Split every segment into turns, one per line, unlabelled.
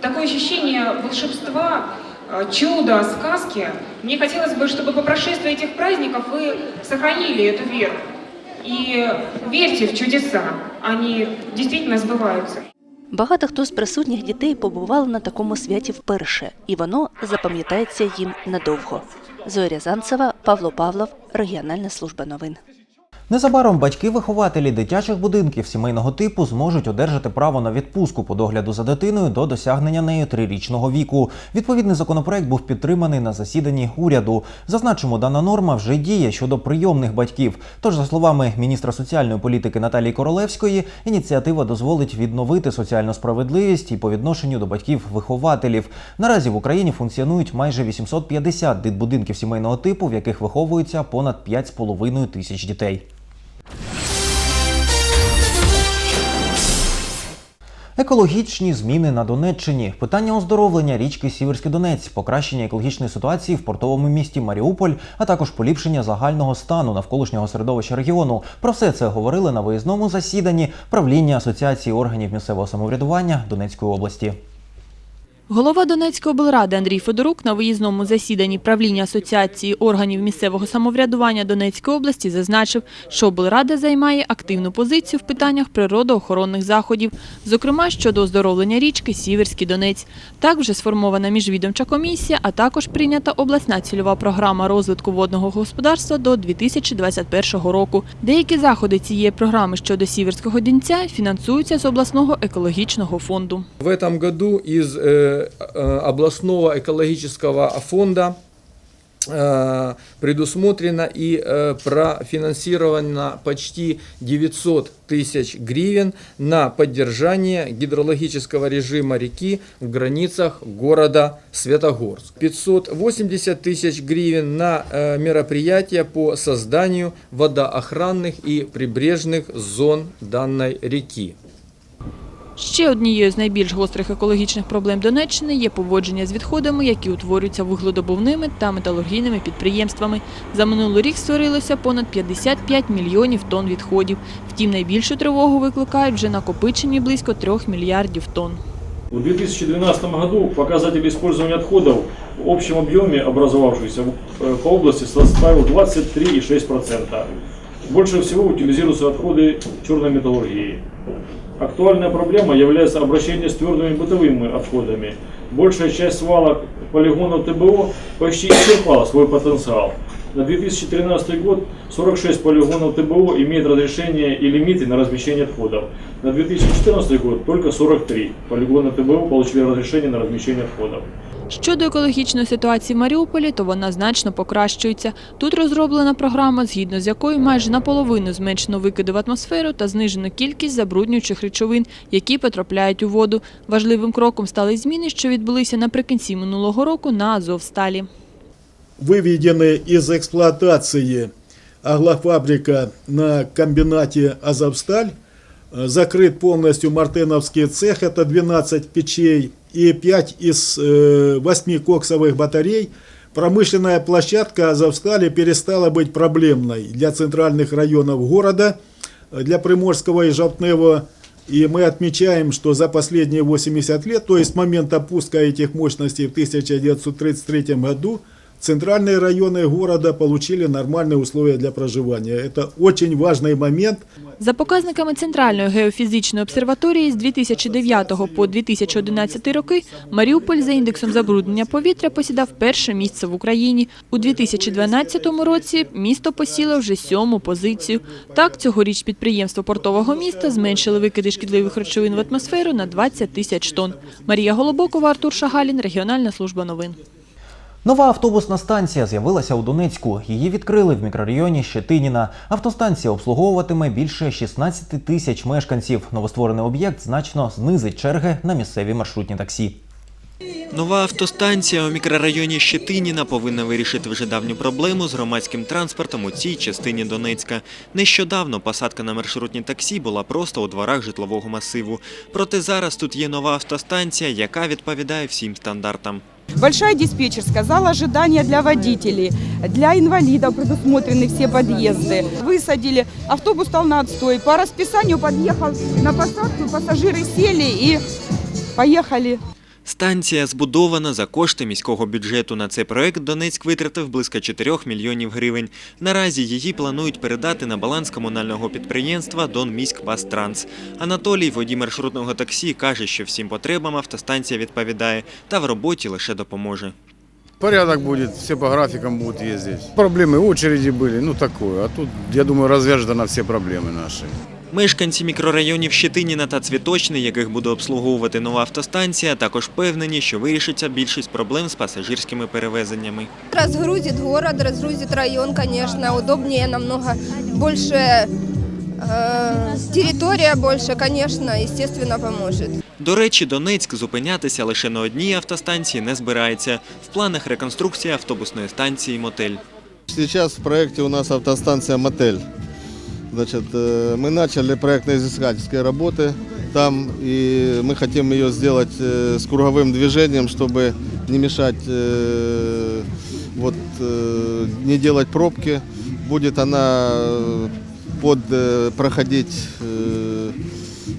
такое ощущение волшебства, э, чуда, сказки. Мне хотелось бы, чтобы по прошествии этих праздников вы сохранили эту веру. И верьте в чудеса, они действительно сбываются.
Багато хто з присутніх дітей побували на такому святі вперше, і воно запам'ятається їм надовго. Зоя Рязанцева, Павло Павлов, Регіональна служба новин.
Незабаром батьки-вихователі дитячих будинків сімейного типу зможуть одержати право на відпустку по догляду за дитиною до досягнення нею трирічного віку. Відповідний законопроект був підтриманий на засіданні уряду. Зазначимо, дана норма вже діє щодо прийомних батьків. Тож, за словами міністра соціальної політики Наталії Королевської, ініціатива дозволить відновити соціальну справедливість і по відношенню до батьків-вихователів. Наразі в Україні функціонують майже 850 дитбудинків сімейного типу, в яких виховується понад 5,5 тисяч дітей. Екологічні зміни на Донеччині, питання оздоровлення річки Сіверський Донець, покращення екологічної ситуації в портовому місті Маріуполь, а також поліпшення загального стану навколишнього середовища регіону. Про все це говорили на виїзному засіданні правління Асоціації органів місцевого самоврядування Донецької області.
Голова Донецької облради Андрій Федорук на виїзному засіданні правління Асоціації органів місцевого самоврядування Донецької області зазначив, що облрада займає активну позицію в питаннях природоохоронних заходів, зокрема щодо оздоровлення річки Сіверський Донець. Так вже сформована міжвідомча комісія, а також прийнята обласна цільова програма розвитку водного господарства до 2021 року. Деякі заходи цієї програми щодо Сіверського Дінця фінансуються з обласного екологічного фонду.
В этом году из э, э, областного экологического фонда э, предусмотрено и э, профинансировано почти 900 тысяч гривен на поддержание гидрологического режима реки в границах города Светогорск. 580 тысяч гривен на э, мероприятия по созданию водоохранных и прибрежных зон данной реки.
Ще однією з найбільш гострих екологічних проблем Донеччини є поводження з відходами, які утворюються вугледобувними та металургійними підприємствами. За минулий рік створилося понад 55 мільйонів тонн відходів. Втім, найбільшу тривогу викликають вже накопичені близько 3 мільярдів тонн.
В 2012 году показатель использования отходов в общем объеме образовавшихся э, по области составил 23,6%. Больше всего утилизируются отходы черной металлургии. Актуальная проблема является обращение с твердыми бытовыми отходами. Большая часть свалок полигонов ТБО почти исчерпала свой потенциал. На 2013 год 46 полигонов ТБО имеют разрешение и лимиты на размещение отходов. На 2014 год только 43 полигона ТБО получили разрешение на размещение отходов.
Щодо екологічної ситуації в Маріуполі, то вона значно покращується. Тут розроблена програма, згідно з якою майже наполовину зменшено викиди в атмосферу та знижено кількість забруднюючих речовин, які потрапляють у воду. Важливим кроком стали зміни, що відбулися наприкінці минулого року на Азовсталі.
выведены из эксплуатации аглофабрика на комбинате «Азовсталь», Э, закрыт полностью Мартеновский цех, это 12 печей И 5 из э, 8 коксовых батарей. Промышленная площадка Азовстали перестала быть проблемной для центральных районов города, э, для Приморского и Жовтнева. И мы отмечаем, что за последние 80 лет, то есть с момента пуска этих мощностей в 1933 году, центральные районы города получили нормальные условия для проживания. Это очень важный момент.
За показниками Центральної геофізичної обсерваторії з 2009 по 2011 роки Маріуполь за індексом забруднення повітря посідав перше місце в Україні. У 2012 році місто посіло вже сьому позицію. Так, цьогоріч підприємство портового міста зменшили викиди шкідливих речовин в атмосферу на 20 тисяч тонн. Марія Голобокова, Артур Шагалін, Регіональна служба новин.
Нова автобусна станція з'явилася у Донецьку. Її відкрили в мікрорайоні Щетиніна. Автостанція обслуговуватиме більше 16 тисяч мешканців. Новостворений об'єкт значно знизить черги на місцеві маршрутні таксі.
Нова автостанція у мікрорайоні Щетиніна повинна вирішити вже давню проблему з громадським транспортом у цій частині Донецька. Нещодавно посадка на маршрутні таксі була просто у дворах житлового масиву. Проте зараз тут є нова автостанція, яка відповідає всім стандартам.
Большая диспетчерская, зал ожидания для водителей, для инвалидов предусмотрены все подъезды. Высадили, автобус стал на отстой. По расписанию подъехал на посадку, пассажиры сели и поехали.
Станція збудована за кошти міського бюджету. На цей проект Донецьк витратив близько 4 мільйонів гривень. Наразі її планують передати на баланс комунального підприємства «Донміськвастранс». Анатолій, водій маршрутного таксі, каже, що всім потребам автостанція відповідає та в роботі лише допоможе.
Порядок будет, все по графикам будут ездить. Проблемы, очереди были, ну такое. А тут, я думаю, развяжется на все проблемы наши.
Мешканці мікрорайонів Щетиніна та Цвіточний, яких буде обслуговувати нова автостанція, також впевнені, що вирішиться більшість проблем з пасажирськими перевезеннями.
Разгрузит город, разгрузит район, конечно, удобнее намного, больше э, территория больше, конечно, естественно, поможет.
До речі, Донецьк зупинятися лише на одній автостанції не збирається. В планах реконструкція автобусної станції «Мотель».
Сейчас в проекте у нас автостанция «Мотель». Значит, э, мы начали проектно-изыскательские работы там, и мы хотим ее сделать э, с круговым движением, чтобы не мешать, э, вот, не делать пробки. Будет она под, проходить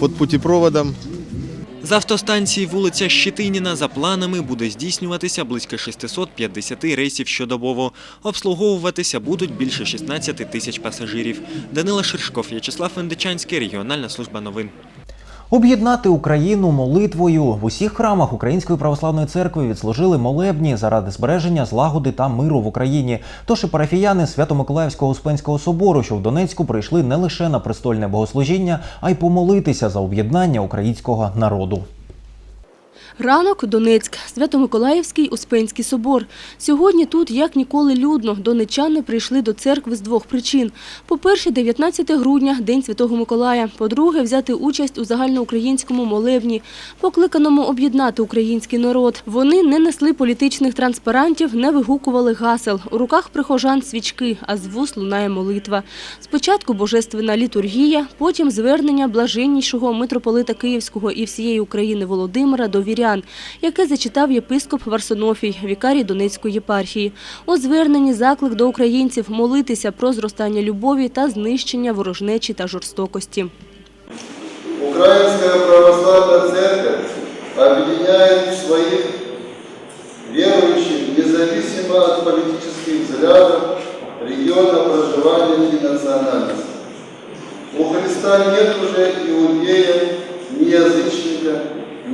под путепроводом.
З автостанції вулиця Щитиніна за планами буде здійснюватися близько 650 рейсів щодобово. Обслуговуватися будуть більше 16 тисяч пасажирів. Данила Ширшков, В'ячеслав Вендичанський, регіональна служба новин.
Об'єднати Україну молитвою в усіх храмах Української православної церкви відслужили молебні заради збереження злагоди та миру в Україні. Тож і парафіяни Свято-Миколаївського Успенського собору, що в Донецьку прийшли не лише на престольне богослужіння, а й помолитися за об'єднання українського народу.
Ранок Донецьк, Свято-Миколаївський Успенський собор. Сьогодні тут як ніколи людно. Донечани прийшли до церкви з двох причин. По-перше, 19 грудня – День Святого Миколая. По-друге, взяти участь у загальноукраїнському молебні, покликаному об'єднати український народ. Вони не несли політичних транспарантів, не вигукували гасел. У руках прихожан свічки, а з вуст лунає молитва. Спочатку божественна літургія, потім звернення блаженнішого митрополита Київського і всієї України Володимира до вірян, яке зачитав єпископ Варсонофій, вікарій Донецької єпархії. У зверненні заклик до українців молитися про зростання любові та знищення ворожнечі та жорстокості.
Украинская православная церковь объединяет своих верующих независимо от политических взглядов, региона проживания и национальности. У Христа нет уже иудея, ни язычника,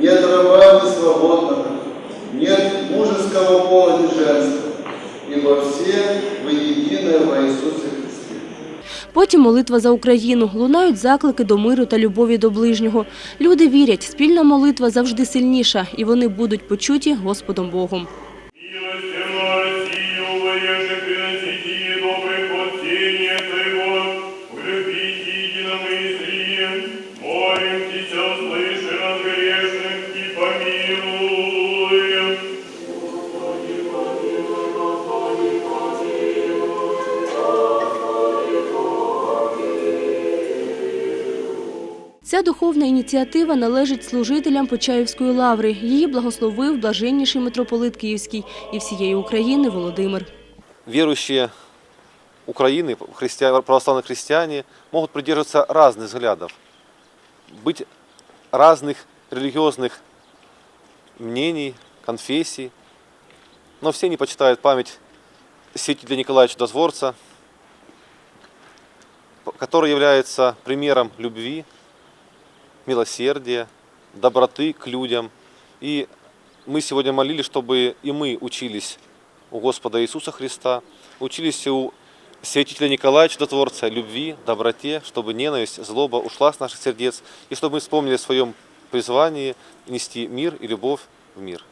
нет раба, ни свободного, нет мужеского пола, ни женского, ибо все вы единое во Иисусе.
Потім молитва за Україну. Лунають заклики до миру та любові до ближнього. Люди вірять, спільна молитва завжди сильніша, і вони будуть почуті Господом Богом. Ця духовна ініціатива належить служителям Почаївської лаври. Її благословив блаженніший митрополит Київський і всієї України Володимир.
верующие Украины, христиане, православные христиане, могут придерживаться разных взглядов, быть разных религиозных мнений, конфессий, но все они почитают память святителя Николая Чудотворца, который является примером любви, милосердия, доброты к людям. И мы сегодня молились, чтобы и мы учились у Господа Иисуса Христа, учились у святителя Николая Чудотворца любви, доброте, чтобы ненависть, злоба ушла с наших сердец, и чтобы мы вспомнили о своем призвании нести мир и любовь в мир.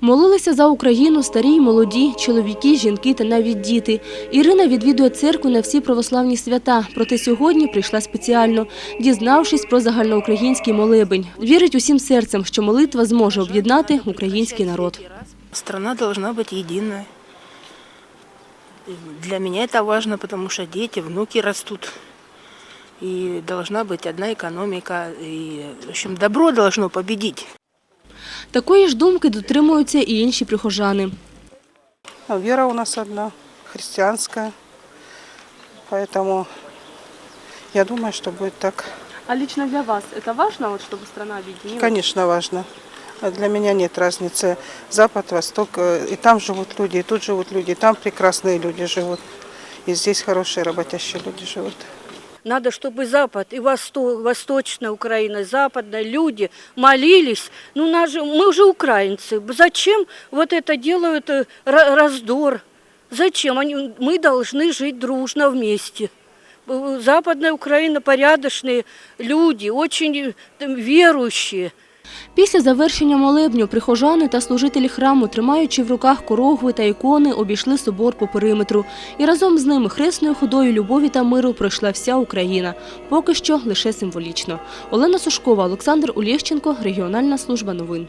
Молилися за Україну старі й молоді, чоловіки, жінки та навіть діти. Ірина відвідує церкву на всі православні свята, проте сьогодні прийшла спеціально, дізнавшись про загальноукраїнський молебень. Вірить усім серцем, що молитва зможе об'єднати український народ.
Страна должна быть единая. И Для меня это важно, потому что дети, внуки растут. И должна быть одна экономика. И, в общем, добро должно победить.
Такої ж думки дотримуються і інші прихожани.
Вера у нас одна, христианская. Поэтому я думаю, что будет так.
А лично для вас це важливо, щоб страна об'єдналася?
Конечно, важно. А Для меня нет разницы. Запад, Восток. э, И там живут люди, и тут живут люди, и там прекрасные люди живут. И здесь хорошие работящие люди живут.
Надо, чтобы Запад и Восток, Восточная Украина, Западная люди молились. Ну, нас же, мы же украинцы. Зачем вот это делают э, ра- раздор? Зачем? Они, мы должны жить дружно вместе. Э, Западная Украина порядочные люди, очень э, там, верующие.
Після завершення молебню прихожани та служителі храму, тримаючи в руках корогви та ікони, обійшли собор по периметру. І разом з ними хресною ходою любові та миру пройшла вся Україна. Поки що лише символічно. Олена Сушкова, Олександр Олєщенко, Регіональна служба новин.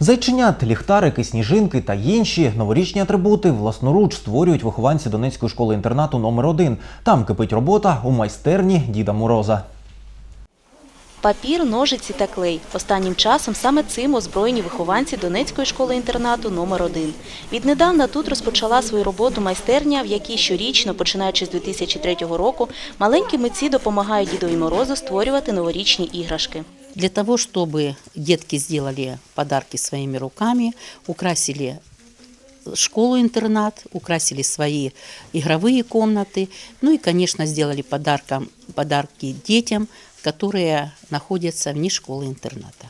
Зайченят, ліхтарики, сніжинки та інші новорічні атрибути власноруч створюють вихованці Донецької школи-інтернату номер 1 Там кипить робота у майстерні Діда Мороза.
Папір, ножиці та клей. Останнім часом саме цим озброєні вихованці Донецької школи-інтернату номер 1 Віднедавна тут розпочала свою роботу майстерня, в якій щорічно, починаючи з 2003 року, маленькі митці допомагають Дідові Морозу створювати новорічні іграшки.
Для того, чтобы детки сделали подарки своими руками, украсили школу-интернат, украсили свои игровые комнаты, ну и, конечно, сделали подарком, подарки детям, которые находятся вне школы-интерната.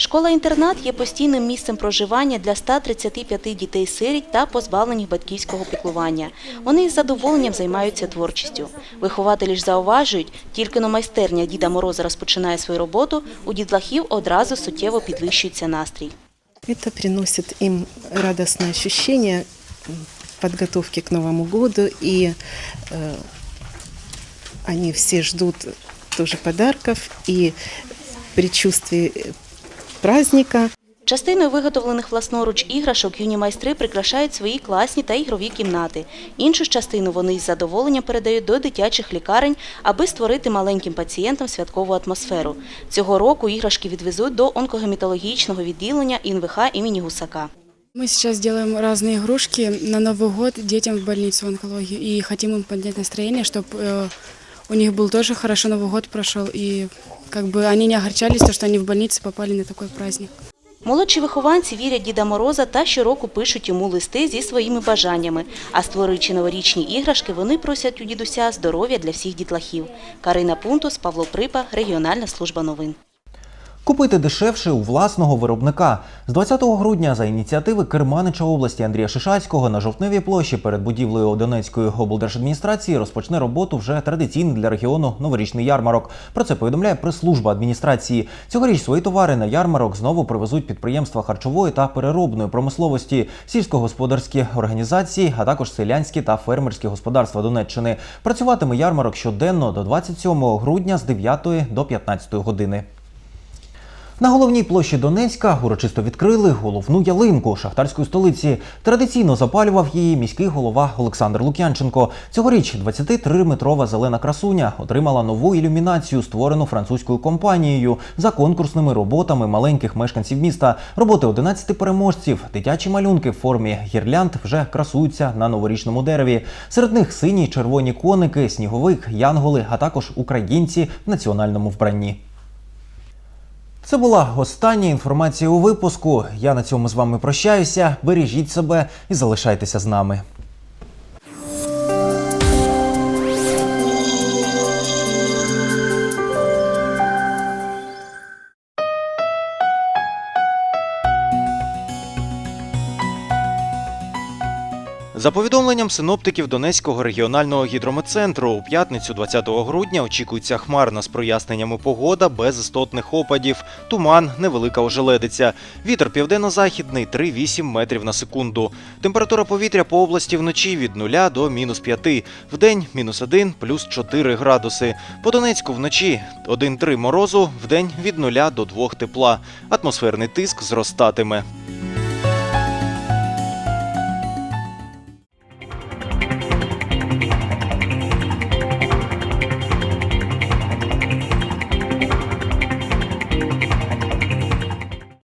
Школа-інтернат є постійним місцем проживання для 135 дітей-сиріт та позбавлених батьківського піклування. Вони із задоволенням займаються творчістю. Вихователі ж зауважують, тільки но майстерня Діда Мороза розпочинає свою роботу, у дітлахів одразу суттєво підвищується настрій.
Это приносит им радостное ощущение м, подготовки к Новому году, и э, они все ждут тоже подарков и предчувствие э, праздника.
Частиною виготовлених власноруч іграшок юні майстри прикрашають свої класні та ігрові кімнати. Іншу ж частину вони із задоволенням передають до дитячих лікарень, аби створити маленьким пацієнтам святкову атмосферу. Цього року іграшки відвезуть до онкогематологічного відділення ІНВХ імені Гусака.
Мы сейчас делаем разные игрушки на Новый год детям в больницу онкологию и хотим им поднять настроение, чтобы у них был тоже хорошо Новый год прошел и как бы они не огорчались, то, что они в больнице попали на такой праздник.
Молодші вихованці вірять Діда Мороза та щороку пишуть йому листи зі своїми бажаннями. А створюючи новорічні іграшки, вони просять у дідуся здоров'я для всіх дітлахів. Карина Пунтус, Павло Припа, Регіональна служба новин.
Купити дешевше у власного виробника. З 20 грудня за ініціативи керманича області Андрія Шишацького на жовтневій площі перед будівлею Донецької облдержадміністрації розпочне роботу вже традиційний для регіону новорічний ярмарок. Про це повідомляє прес-служба адміністрації. Цьогоріч свої товари на ярмарок знову привезуть підприємства харчової та переробної промисловості, сільськогосподарські організації, а також селянські та фермерські господарства Донеччини. Працюватиме ярмарок щоденно до 27 грудня з 9 до 15 години. На головній площі Донецька урочисто відкрили головну ялинку шахтарської столиці. Традиційно запалював її міський голова Олександр Лук'янченко. Цьогоріч 23-метрова зелена красуня отримала нову ілюмінацію, створену французькою компанією за конкурсними роботами маленьких мешканців міста. Роботи 11 переможців, дитячі малюнки в формі гірлянд вже красуються на новорічному дереві. Серед них сині червоні коники, сніговик, янголи, а також українці в національному вбранні. Це була остання інформація у випуску. Я на цьому з вами прощаюся. Бережіть себе і залишайтеся з нами. За повідомленням синоптиків Донецького регіонального гідрометцентру, у п'ятницю 20 грудня очікується хмарна з проясненнями погода без істотних опадів, туман, невелика ожеледиця. Вітер південно-західний 3,8 метрів на секунду. Температура повітря по області вночі від 0 до мінус 5. Вдень мінус 1, плюс 4 градуси. По Донецьку вночі 1,3 морозу, вдень від 0 до 2 тепла. Атмосферний тиск зростатиме.